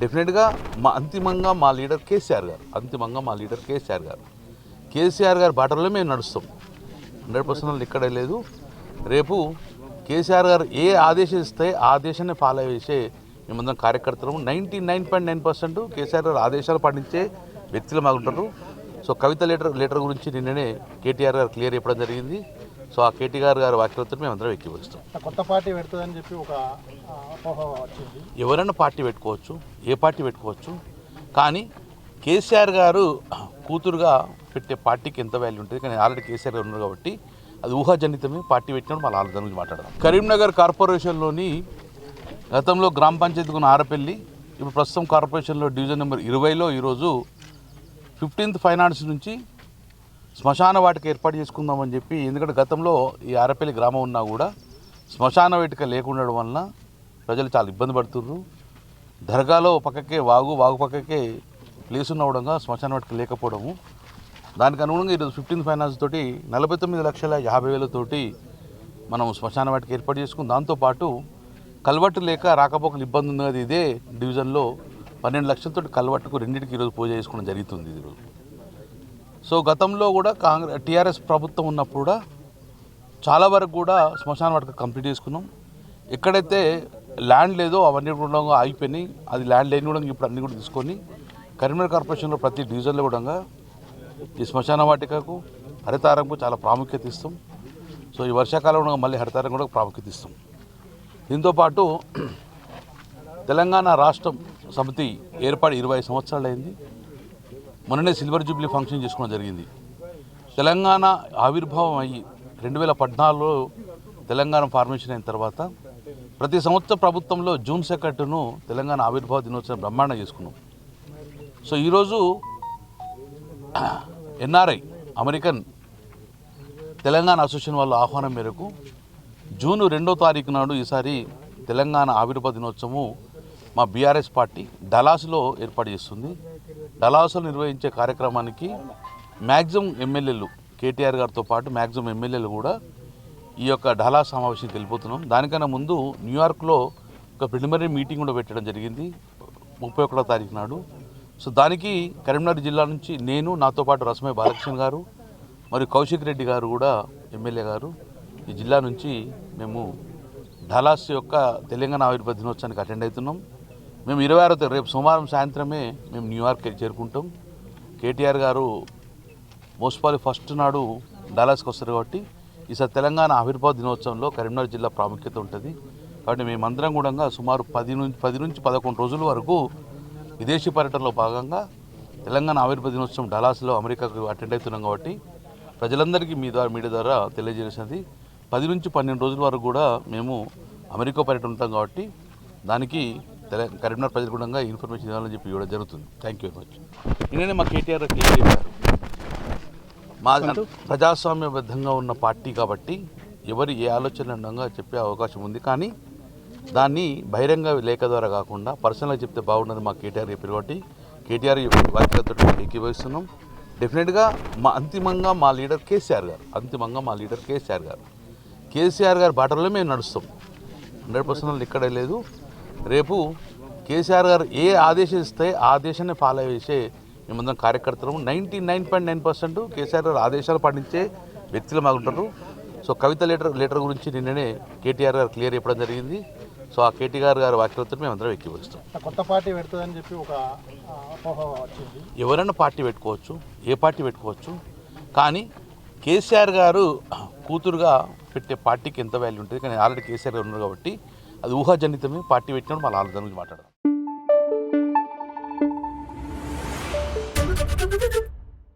డెఫినెట్గా మా అంతిమంగా మా లీడర్ కేసీఆర్ గారు అంతిమంగా మా లీడర్ కేసీఆర్ గారు. కేసీఆర్ గారి బాటలో మేము నడుస్తాం. హండ్రెడ్ పర్సెంట్ ఇక్కడే లేదు. రేపు కేసీఆర్ గారు ఏ ఆదేశం ఇస్తే ఆ ఆదేశాన్ని ఫాలో చేసే మేమందరం కార్యకర్తలు. Ninety nine point nine percent KCR గారు ఆదేశాలు పాటించే వ్యక్తులు మాకుంటారు సో కవిత లెటర్ లెటర్ గురించి నిన్ననే కేటీఆర్ గారు క్లియర్ చెప్పడం జరిగింది. సో ఆ కేటీఆర్ గారి వాక్యలతో మేమందరం ఎక్కిపిస్తాం కొత్త పార్టీ పెడుతుందని చెప్పి ఒక ఎవరైనా పార్టీ పెట్టుకోవచ్చు ఏ పార్టీ పెట్టుకోవచ్చు కానీ కేసీఆర్ గారు కూతురుగా పెట్టే పార్టీకి ఎంత వాల్యూ ఉంటుంది? కానీ ఆల్రెడీ కేసీఆర్ గారు ఉన్నారు కాబట్టి అది ఊహాజనితమే. పార్టీ పెట్టినప్పుడు మళ్ళీ ఆలోచన గురించి మాట్లాడదాం. కరీంనగర్ కార్పొరేషన్లోని గతంలో గ్రామ పంచాయతీకి ఉన్న ఆరపల్లి ఇప్పుడు ప్రస్తుతం కార్పొరేషన్లో డివిజన్ నెంబర్ ఇరవైలో ఈరోజు ఫిఫ్టీన్త్ ఫైనాన్స్ నుంచి శ్మశాన వాటిక ఏర్పాటు చేసుకుందామని చెప్పి ఎందుకంటే గతంలో ఈ అరపల్లి గ్రామం ఉన్నా కూడా శ్మశాన వేటిక లేకుండడం వలన ప్రజలు చాలా ఇబ్బంది పడుతుర్రు. దర్గాలో పక్కకే వాగు వాగు పక్కకే ప్లేస్ ఉండవడంగా శ్మశాన వాటిక లేకపోవడము. దానికి అనుగుణంగా ఈరోజు ఫిఫ్టీన్ ఫైనాన్స్ తోటి నలభై తొమ్మిది లక్షల యాభై వేలతోటి మనం శ్మశాన వాటికి ఏర్పాటు చేసుకుని దాంతోపాటు కల్వట్టు లేక రాకపోకలు ఇబ్బంది ఉంది ఇదే డివిజన్లో పన్నెండు లక్షలతో కల్వట్టుకు రెండింటికి ఈరోజు పూజ చేసుకోవడం జరుగుతుంది ఈరోజు. సో గతంలో కూడా కాంగ్రెస్ టీఆర్ఎస్ ప్రభుత్వం ఉన్నప్పుడు కూడా చాలా వరకు కూడా శ్మశాన వాటిక కంప్లీట్ చేసుకున్నాం. ఎక్కడైతే ల్యాండ్ లేదో అవన్నీ కూడా ఆగిపోయినాయి. అది ల్యాండ్ లేని కూడా ఇప్పుడు అన్ని కూడా తీసుకొని కరీంనగర్ కార్పొరేషన్లో ప్రతి డివిజన్లో కూడా ఈ శ్మశాన వాటికకు హరితారంకు చాలా ప్రాముఖ్యత ఇస్తాం. సో ఈ వర్షాకాలంలో మళ్ళీ హరితారం కూడా ప్రాముఖ్యత ఇస్తాం. దీంతోపాటు తెలంగాణ రాష్ట్రం సమితి ఏర్పాటు ఇరవై సంవత్సరాలు అయింది. మొన్ననే సిల్వర్ జూబ్లీ ఫంక్షన్ చేసుకోవడం జరిగింది. తెలంగాణ ఆవిర్భావం అయ్యి రెండు వేల పద్నాలుగులో తెలంగాణ ఫార్మేషన్ అయిన తర్వాత ప్రతి సంవత్సరం ప్రభుత్వంలో జూన్ సెకండ్ను తెలంగాణ ఆవిర్భావ దినోత్సవం బ్రహ్మాండం చేసుకున్నాం. సో ఈరోజు ఎన్ఆర్ఐ అమెరికన్ తెలంగాణ అసోసియేషన్ వాళ్ళ ఆహ్వానం మేరకు జూన్ రెండో తారీఖు నాడు ఈసారి తెలంగాణ ఆవిర్భావ దినోత్సవం మా బీఆర్ఎస్ పార్టీ డలాస్లో ఏర్పాటు చేస్తుంది. కళాశాలు నిర్వహించే కార్యక్రమానికి మ్యాక్సిమం ఎమ్మెల్యేలు కేటీఆర్ గారితో పాటు మ్యాక్సిమం ఎమ్మెల్యేలు కూడా ఈ యొక్క డలాస్ సమావేశానికి వెళ్ళిపోతున్నాం దానికన్నా ముందు న్యూయార్క్లో ఒక ప్రిలిమినరీ మీటింగ్ కూడా పెట్టడం జరిగింది ముప్పై ఒకటో తారీఖు నాడు. సో దానికి కరీంనగర్ జిల్లా నుంచి నేను నాతో పాటు రసమయ్య బాలకృష్ణ గారు మరియు కౌశిక్ రెడ్డి గారు కూడా ఎమ్మెల్యే గారు. ఈ జిల్లా నుంచి మేము ఢలాస్ యొక్క తెలంగాణ ఆవిర్భావ దినోత్సవానికి అటెండ్ అవుతున్నాం. మేము ఇరవై ఆరో రేపు సోమవారం సాయంత్రమే మేము న్యూయార్క్ చేరుకుంటాం. కేటీఆర్ గారు మోస్పాలి ఫస్ట్ నాడు డాలాస్కి వస్తారు కాబట్టి ఈసారి తెలంగాణ ఆవిర్భావ దినోత్సవంలో కరీంనగర్ జిల్లా ప్రాముఖ్యత ఉంటుంది. కాబట్టి మేమందరం కూడా సుమారు పది నుంచి పది నుంచి పదకొండు రోజుల వరకు విదేశీ పర్యటనలో భాగంగా తెలంగాణ ఆవిర్భావ దినోత్సవం డలాస్లో అమెరికాకు అటెండ్ అవుతున్నాం కాబట్టి ప్రజలందరికీ మీ ద్వారా మీడియా ద్వారా తెలియజేసినది. పది నుంచి పన్నెండు రోజుల వరకు కూడా మేము అమెరికా పర్యటన ఉంటాం కాబట్టి దానికి కరీంనగర్ ప్రజలు కూడా ఇన్ఫర్మేషన్ ఇవ్వాలని చెప్పి ఇవ్వడం జరుగుతుంది. థ్యాంక్ యూ వెరీ మచ్ నేనే మా కేటీఆర్ క్లియర్ చెప్పారు మా ప్రజాస్వామ్యబద్ధంగా ఉన్న పార్టీ కాబట్టి ఎవరు ఏ ఆలోచన ఉండగా చెప్పే అవకాశం ఉంది. కానీ దాన్ని బహిరంగ లేఖ ద్వారా కాకుండా పర్సనల్గా చెప్తే బాగుండదు మా కేటీఆర్ చెప్పారు కాబట్టి కేటీఆర్ వాక్యాలతో ఏకీభవిస్తున్నాం డెఫినెట్గా మా అంతిమంగా మా లీడర్ కేసీఆర్ గారు అంతిమంగా మా లీడర్ కేసీఆర్ గారు. కేసీఆర్ గారి బాటలో మేము నడుస్తాం. హండ్రెడ్ పర్సెంట్ ఇక్కడే లేదు. రేపు కేసీఆర్ గారు ఏ ఆదేశం ఇస్తే ఆ ఆదేశాన్ని ఫాలో చేసే మేమందరం కార్యకర్తలు ninety nine point nine percent KCR గారు ఆదేశాలు పాటించే వ్యక్తులు మాకుంటారు సో కవిత లెటర్ లెటర్ గురించి నిన్ననే కేటీఆర్ గారు క్లియర్ చెప్పడం జరిగింది. సో ఆ కేటీఆర్ గారి వాక్యాలతో మేమందరం ఎక్కిపిస్తాం కొత్త పార్టీ పెడుతుందని చెప్పి ఒక ఎవరైనా పార్టీ పెట్టుకోవచ్చు ఏ పార్టీ పెట్టుకోవచ్చు కానీ కేసీఆర్ గారు కూతురుగా పెట్టే పార్టీకి ఎంత వాల్యూ ఉంటుంది? కానీ ఆల్రెడీ కేసీఆర్ గారు ఉన్నారు కాబట్టి అది ఊహాజనితమే పార్టీ పెట్టినప్పుడు మళ్ళీ ఆలోచన గురించి మాట్లాడదాం.